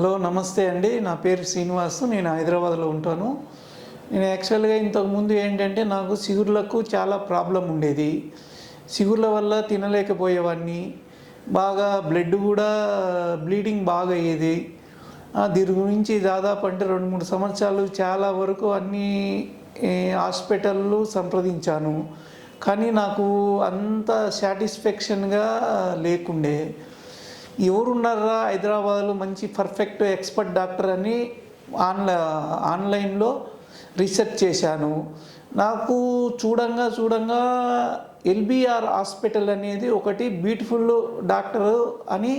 Hello నమస్తే అండి. నా పేరు శ్రీనివాస్. నేను హైదరాబాద్లో ఉంటాను. నేను యాక్చువల్గా ఇంతకుముందు ఏంటంటే నాకు సిగుర్లకు చాలా ప్రాబ్లం ఉండేది. సిగుర్ల వల్ల తినలేకపోయేవాడిని. బాగా బ్లడ్ కూడా బ్లీడింగ్ బాగా అయ్యేది దీని గురించి దాదాపు అంటే రెండు మూడు సంవత్సరాలు చాలా వరకు అన్ని హాస్పిటల్లు హాస్పిటళ్ళు సంప్రదించాను. కానీ నాకు అంత సాటిస్ఫాక్షన్గా లేకుండే. ఎవరున్నారా హైదరాబాద్లో మంచి పర్ఫెక్ట్ ఎక్స్పర్ట్ డాక్టర్ అని ఆన్లై ఆన్లైన్లో రీసెర్చ్ చేశాను. నాకు చూడంగా చూడంగా ఎల్బిఆర్ హాస్పిటల్ అనేది ఒకటి బ్యూటిఫుల్ డాక్టర్ అని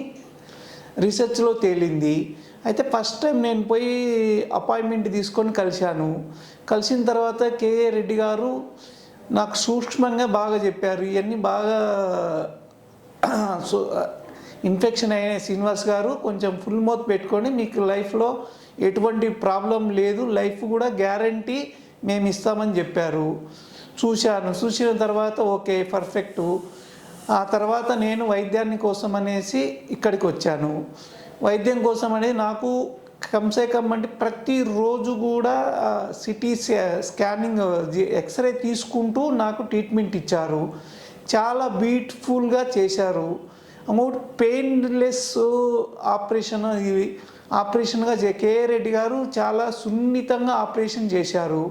రీసెర్చ్లో తేలింది. అయితే ఫస్ట్ టైం నేను పోయి అపాయింట్మెంట్ తీసుకొని కలిశాను. కలిసిన తర్వాత కేఏ రెడ్డి గారు నాకు సూక్ష్మంగా బాగా చెప్పారు. ఇవన్నీ బాగా సో ఇన్ఫెక్షన్ అయిన శ్రీనివాస్ గారు కొంచెం ఫుల్ మౌత్ పెట్టుకొని మీకు లైఫ్లో ఎటువంటి ప్రాబ్లం లేదు లైఫ్ కూడా గ్యారంటీ మేము ఇస్తామని చెప్పారు. చూశాను. చూసిన తర్వాత ఓకే పర్ఫెక్టు ఆ తర్వాత నేను వైద్యాన్ని కోసం అనేసి ఇక్కడికి వచ్చాను. వైద్యం కోసం అనేది నాకు కమ్సే కమ్ అంటే ప్రతిరోజు కూడా సిటీ స్కానింగ్ ఎక్స్రే తీసుకుంటూ నాకు ట్రీట్మెంట్ ఇచ్చారు. చాలా బ్యూటిఫుల్గా చేశారు. ఇంకోటి పెయిన్లెస్ ఆపరేషన్ ఇది ఆపరేషన్గా కేఏ కే రెడ్డి గారు చాలా సున్నితంగా ఆపరేషన్ చేశారు.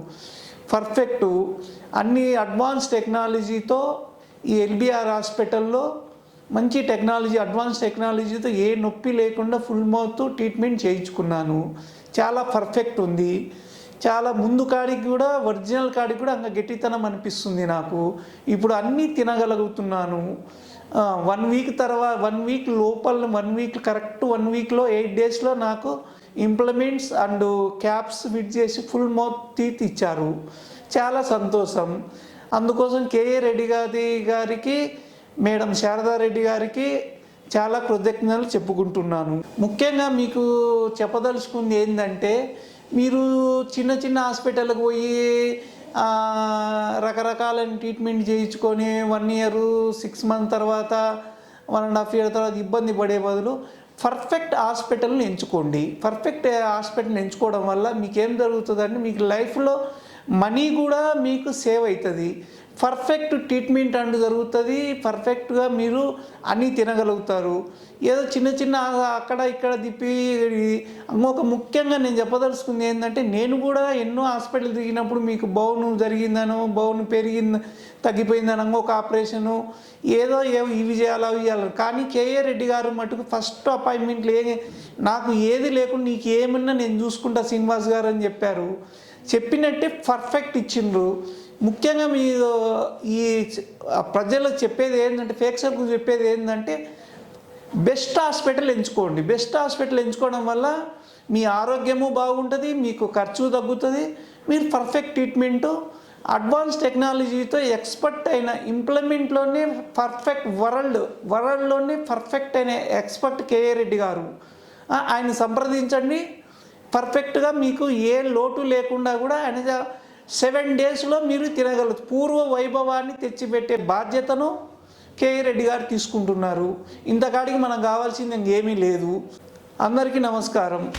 పర్ఫెక్ట్. అన్ని అడ్వాన్స్ టెక్నాలజీతో ఈ ఎల్బిఆర్ హాస్పిటల్లో మంచి టెక్నాలజీ అడ్వాన్స్ టెక్నాలజీతో ఏ నొప్పి లేకుండా ఫుల్ మౌత్ ట్రీట్మెంట్ చేయించుకున్నాను. చాలా పర్ఫెక్ట్ ఉంది. చాలా ముందు కాడికి కూడా ఒరిజినల్ కాడికి కూడా అంత గట్టితనం అనిపిస్తుంది నాకు. ఇప్పుడు అన్నీ తినగలుగుతున్నాను. వన్ వీక్ తర్వాత వన్ వీక్ లోపల వన్ వీక్ కరెక్ట్ వన్ వీక్లో ఎయిట్ డేస్లో నాకు ఇంప్లిమెంట్స్ అండ్ క్యాప్స్ ఫిట్ చేసి ఫుల్ మౌత్ టీత్ ఇచ్చారు. చాలా సంతోషం. అందుకోసం కేఏ రెడ్డి గారి గారికి మేడం శారదారెడ్డి గారికి చాలా కృతజ్ఞతలు చెప్పుకుంటున్నాను. ముఖ్యంగా మీకు చెప్పదలుచుకుంది ఏంటంటే మీరు చిన్న చిన్న హాస్పిటల్కి పోయి రకరకాలైన ట్రీట్మెంట్ చేయించుకొని వన్ ఇయర్ సిక్స్ మంత్ తర్వాత వన్ అండ్ హాఫ్ ఇయర్ తర్వాత ఇబ్బంది పడే బదులు పర్ఫెక్ట్ హాస్పిటల్ని ఎంచుకోండి. పర్ఫెక్ట్ హాస్పిటల్ని ఎంచుకోవడం వల్ల మీకు ఏం జరుగుతుందంటే మీకు లైఫ్లో మనీ కూడా మీకు సేవ్ అవుతుంది. పర్ఫెక్ట్ ట్రీట్మెంట్ అంటూ జరుగుతుంది పర్ఫెక్ట్గా మీరు అన్నీ తినగలుగుతారు. ఏదో చిన్న చిన్న అక్కడ ఇక్కడ తిప్పి ఇంకొక ముఖ్యంగా నేను చెప్పదలుచుకుంది ఏంటంటే నేను కూడా ఎన్నో హాస్పిటల్ తిరిగినప్పుడు మీకు బౌను జరిగిందనో బౌను పెరిగింది తగ్గిపోయిందని ఇంకొక ఆపరేషను ఏదో ఏ ఇవి చేయాలి అవి చేయాలి. కానీ కేఏ రెడ్డి గారు మటుకు ఫస్ట్ అపాయింట్మెంట్లు ఏ నాకు ఏది లేకుండా నీకు ఏమన్నా నేను చూసుకుంటా శ్రీనివాస్ గారు అని చెప్పారు. చెప్పినట్టే పర్ఫెక్ట్ ఇచ్చిండ్రు. ముఖ్యంగా మీరు ఈ ప్రజలకు చెప్పేది ఏంటంటే ఫేక్షన్కు చెప్పేది ఏంటంటే బెస్ట్ హాస్పిటల్ ఎంచుకోండి. బెస్ట్ హాస్పిటల్ ఎంచుకోవడం వల్ల మీ ఆరోగ్యము బాగుంటుంది మీకు ఖర్చు తగ్గుతుంది మీరు పర్ఫెక్ట్ ట్రీట్మెంటు అడ్వాన్స్ టెక్నాలజీతో ఎక్స్పర్ట్ అయిన ఇంప్లిమెంట్లోనే పర్ఫెక్ట్ వరల్డ్ వరల్డ్లోనే పర్ఫెక్ట్ అయిన ఎక్స్పర్ట్ కేఏ రెడ్డి గారు. ఆయన సంప్రదించండి. పర్ఫెక్ట్గా మీకు ఏ లోటు లేకుండా కూడా ఆయన సెవెన్ డేస్లో మీరు తినగలరు. పూర్వ వైభవాన్ని తెచ్చిపెట్టే బాధ్యతను కేఏ రెడ్డి గారు తీసుకుంటున్నారు. ఇంతకాడికి మనకు కావాల్సింది ఇంకేమీ లేదు. అందరికీ నమస్కారం.